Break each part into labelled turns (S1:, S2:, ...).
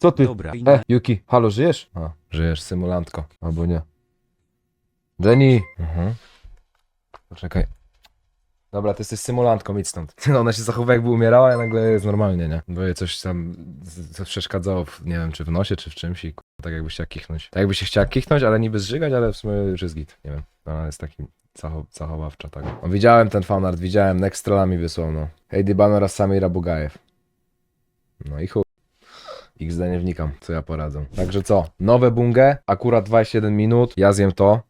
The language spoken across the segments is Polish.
S1: Co ty?
S2: Dobra.
S1: E, Yuki, halo, żyjesz? A, żyjesz, symulantko. Albo nie. Jenny! Mhm. Poczekaj. Dobra, to jesteś symulantką, idź stąd. No, ona się zachowuje jakby umierała, a nagle jest normalnie, nie? Bo jej coś tam z- z- przeszkadzało, w, nie wiem, czy w nosie, czy w czymś i k***a, tak jakby się kichnąć. Tak jakby się chciała kichnąć, ale niby zżygać, ale w sumie już jest git, nie wiem. Ona jest taki zachow zachowawcza, tak. O, widziałem ten fanart, widziałem, Next Trollami wysłał, no. Hej, Dybano oraz Samira Bugajew. No i chuj. XD nie wnikam, co ja poradzę. Także co? Nowe bungę, akurat 21 minut, ja zjem to.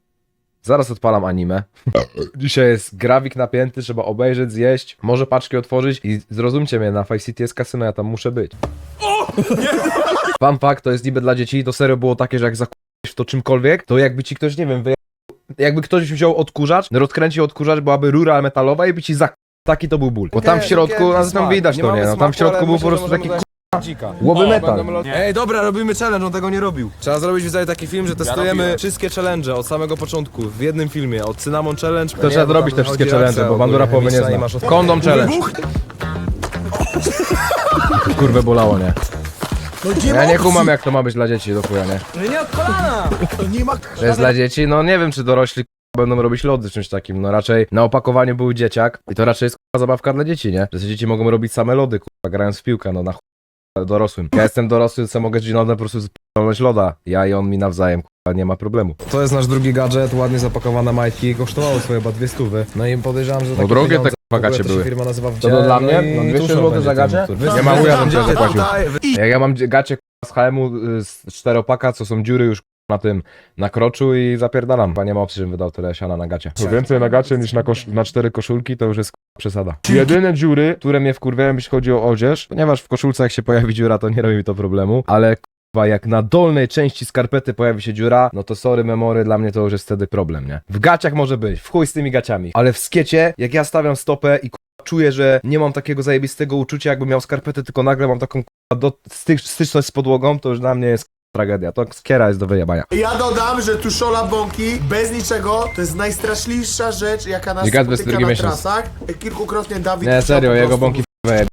S1: Zaraz odpalam anime. Dzisiaj jest grawik napięty, trzeba obejrzeć, zjeść, może paczki otworzyć i zrozumcie mnie, na Five City jest kasyno, ja tam muszę być. Fun fact, to jest niby dla dzieci, to serio było takie, że jak zakupujesz w to czymkolwiek, to jakby ci ktoś, nie wiem, wyje... jakby ktoś wziął odkurzacz, rozkręcił odkurzacz, byłaby rura metalowa i by ci zak... Taki to był ból. Bo tam w środku, no tam widać to, nie no, tam w środku był po prostu taki Łoby metal.
S3: Ej, dobra, robimy challenge, on tego nie robił. Trzeba zrobić widzowie taki film, że testujemy wszystkie challenge od samego początku, w jednym filmie, od Cinnamon Challenge.
S1: To trzeba zrobić te wszystkie challenge, bo Bandura połowy nie zna. Kondom challenge. Kurwę bolało, nie? Ja nie kumam jak to ma być dla dzieci do chuja, nie?
S3: No nie od kolana!
S4: Nie ma...
S1: To jest dla dzieci? No nie wiem czy dorośli będą robić lody czymś takim, no raczej na opakowaniu był dzieciak i to raczej jest k***a, zabawka dla dzieci, nie? Że dzieci mogą robić same lody, k***a, grając w piłkę, no na dorosłym. Ja jestem dorosły, co mogę ci lodem po prostu z***ąć loda. Ja i on mi nawzajem, k***a, nie ma problemu.
S3: To jest nasz drugi gadżet, ładnie zapakowane majtki, kosztowały swoje chyba dwie stówy. No i podejrzewam, że takie
S1: drogie te
S3: pieniądze-
S1: k***a
S3: w ogóle
S1: gacie
S3: to się
S1: były.
S3: firma nazywa w
S1: To to dla mnie? No 200 zł za gacie? Nie ma chuja, bym tyle zapłacił. Jak ja mam gacie k***a, z HM-u y, z czteropaka, co są dziury już k***a, na tym, na kroczu i zapierdalam. Chyba nie ma opcji, żebym wydał tyle siana na gacie. Więcej na gacie niż na, kosz- na cztery koszulki, to już jest k***a, przesada. Jedyne dziury, które mnie wkurwiają, jeśli chodzi o odzież, ponieważ w koszulce jak się pojawi dziura, to nie robi mi to problemu, ale k***a, jak na dolnej części skarpety pojawi się dziura, no to sorry memory, dla mnie to już jest wtedy problem, nie? W gaciach może być, w chuj z tymi gaciami, ale w skiecie, jak ja stawiam stopę i k***a, czuję, że nie mam takiego zajebistego uczucia, jakbym miał skarpetę, tylko nagle mam taką k***a, do, styczność z podłogą, to już dla mnie jest tragedia. To skiera jest do wyjebania.
S4: Ja dodam, że tuszola bąki bez niczego to jest najstraszliwsza rzecz, jaka nas
S1: bez
S4: spotyka
S1: drugi
S4: na
S1: miesiąc.
S4: trasach. Kilkukrotnie Dawid
S1: Nie, serio,
S4: po
S1: jego
S4: prostu
S1: bąki wyjebie.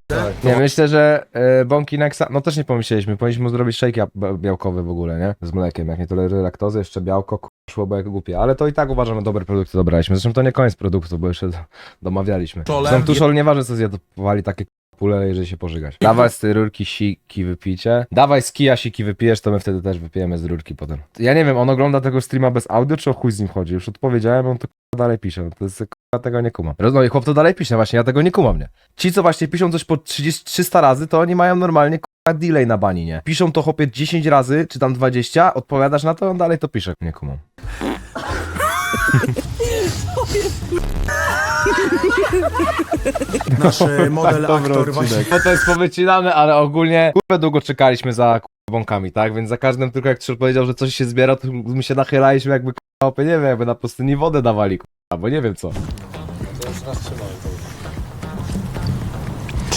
S1: Nie, myślę, że e, bąki Nexa, no też nie pomyśleliśmy, powinniśmy mu zrobić shake białkowy w ogóle, nie? Z mlekiem, jak nie toleruje laktozy, jeszcze białko, k- szłoby jak głupie, ale to i tak uważam, że dobre produkty dobraliśmy. Zresztą to nie koniec produktu, bo jeszcze do- domawialiśmy. Zresztą tuszol nieważne co zjadowali takie pule, jeżeli się pożygać. Dawaj z tej rurki siki wypicie. Dawaj z kija siki wypijesz, to my wtedy też wypijemy z rurki potem. Ja nie wiem, on ogląda tego streama bez audio, czy o chuj z nim chodzi? Już odpowiedziałem, on to dalej pisze. No To jest k***a tego nie kumam. No i chłop to dalej pisze, właśnie ja tego nie kumam, nie? Ci, co właśnie piszą coś po 30, 300 razy, to oni mają normalnie k***a delay na bani, nie? Piszą to chłopie 10 razy, czy tam 20, odpowiadasz na to, on dalej to pisze. Nie kumam.
S4: Nasz e, model aktor właśnie.
S1: No to jest powycinane, ale ogólnie kurwa długo czekaliśmy za kurwa bąkami, tak? Więc za każdym tylko jak Trzol powiedział, że coś się zbiera, to my się nachylaliśmy jakby kurwa, nie wiem, jakby na pustyni wodę dawali, kurwa, bo nie wiem co.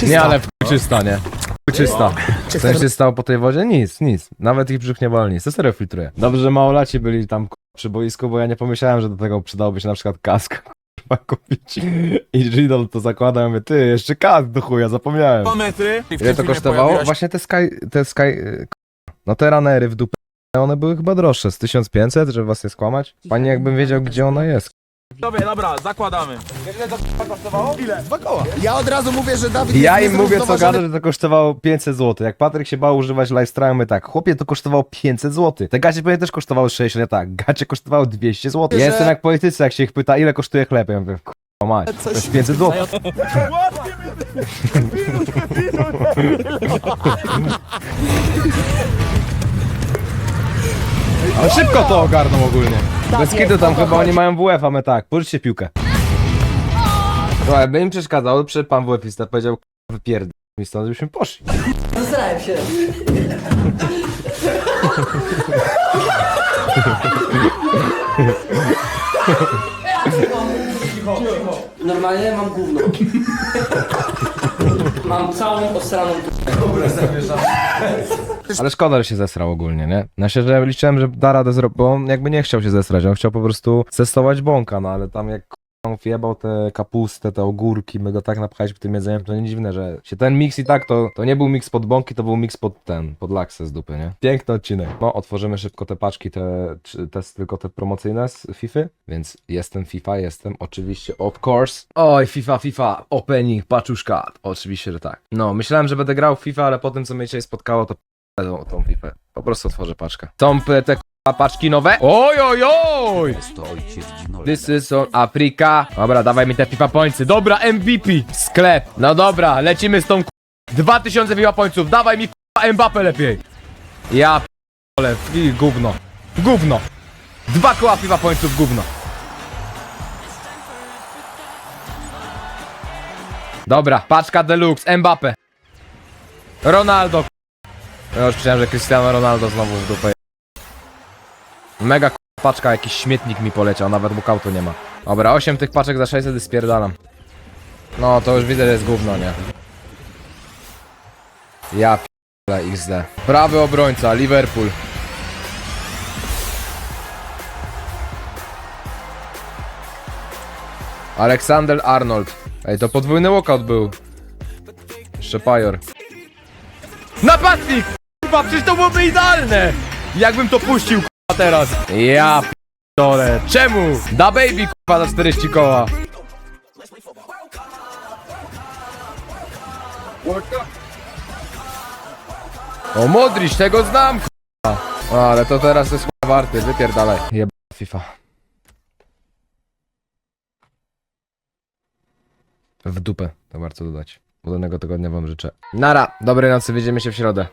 S1: Nie, ale w chuj czysta, nie? W chuj czysta. Co się stało po tej wodzie? Nic, nic. Nawet ich brzuch nie boli, nic. To serio filtruje. Dobrze, że małolaci byli tam kurwa, przy boisku, bo ja nie pomyślałem, że do tego przydałoby się na przykład kask. Kupić. I Ridol to zakłada, ja mówię, ty, jeszcze kask do chuja, zapomniałem.
S2: metry.
S1: Ile to kosztowało? Właśnie te Sky, te Sky, no te ranery w dupę, one były chyba droższe, z 1500, żeby was nie skłamać. Pani jakbym wiedział, gdzie ona jest.
S2: Dobra, dobra, zakładamy.
S4: Ja od razu mówię, że Dawid
S1: Ja
S4: jest
S1: im mówię co
S4: niezrównoważony
S1: gada, że to kosztowało 500 zł. Jak Patryk się bał używać livestreamu, my tak, chłopie, to kosztowało 500 zł. Te gacie pewnie też kosztowały 60, ja tak, gacie kosztowało 200 zł. Ja
S4: Że-
S1: jestem jak politycy, jak się ich pyta, ile kosztuje chleb, ja mówię, kurwa mać, to jest 500 zł. Ale szybko to ogarną ogólnie. Bez kiedy tam chyba oni mają WF, a my tak, pożyczcie piłkę. Słuchaj, by im przeszkadzało, przyszedł pan WF-ista, powiedział, "K***a, wypierdol mi stąd, żebyśmy poszli.
S5: Zastanawiam się. Normalnie mam gówno. Mam całą osraną
S1: Ale szkoda, że się zesrał ogólnie, nie? Na się, że liczyłem, że da radę zrobić, bo on jakby nie chciał się zesrać, on chciał po prostu testować bąka, no ale tam jak on wjebał tę kapustę, te ogórki, my go tak napchaliśmy tym jedzeniem, to nie dziwne, że się ten mix i tak to, to nie był mix pod bąki, to był mix pod ten, pod laksę z dupy, nie? Piękny odcinek. No, otworzymy szybko te paczki, te, te tylko te promocyjne z FIFA, więc jestem FIFA, jestem oczywiście, of course. Oj, FIFA, FIFA, opening, paczuszka, oczywiście, że tak. No, myślałem, że będę grał w FIFA, ale po tym, co mnie dzisiaj spotkało, to tą, tą FIFA. Po prostu otworzę paczkę. Są p- te k***a paczki nowe? Oj, oj, oj! This is on Africa. Dobra, dawaj mi te FIFA pońcy. Dobra, MVP. Sklep. No dobra, lecimy z tą k***. 2000 FIFA pońców. Dawaj mi k***a Mbappe lepiej. Ja p***ole. I gówno. Gówno. Dwa koła FIFA pońców, gówno. Dobra, paczka deluxe, Mbappe. Ronaldo. Ja już myślałem, że Cristiano Ronaldo znowu w dupę. Mega k***a paczka, jakiś śmietnik mi poleciał, nawet mu kautu nie ma. Dobra, 8 tych paczek za 600 i spierdalam. No, to już widzę, że jest gówno, nie? Ja p***le XD. Prawy obrońca, Liverpool. Aleksander Arnold. Ej, to podwójny walkout był. Jeszcze Pajor. Napastnik! Kurwa, przecież to byłoby idealne! Jakbym to puścił, kurwa, teraz. Ja p***dolę. Czemu? Da baby, kurwa, za 40 koła. O, Modrić, tego znam, kurwa. Ale to teraz jest kurwa warty, wypierdalaj. Jeba FIFA. W dupę, to warto dodać. Udanego tygodnia wam życzę. Nara, dobrej nocy, widzimy się w środę.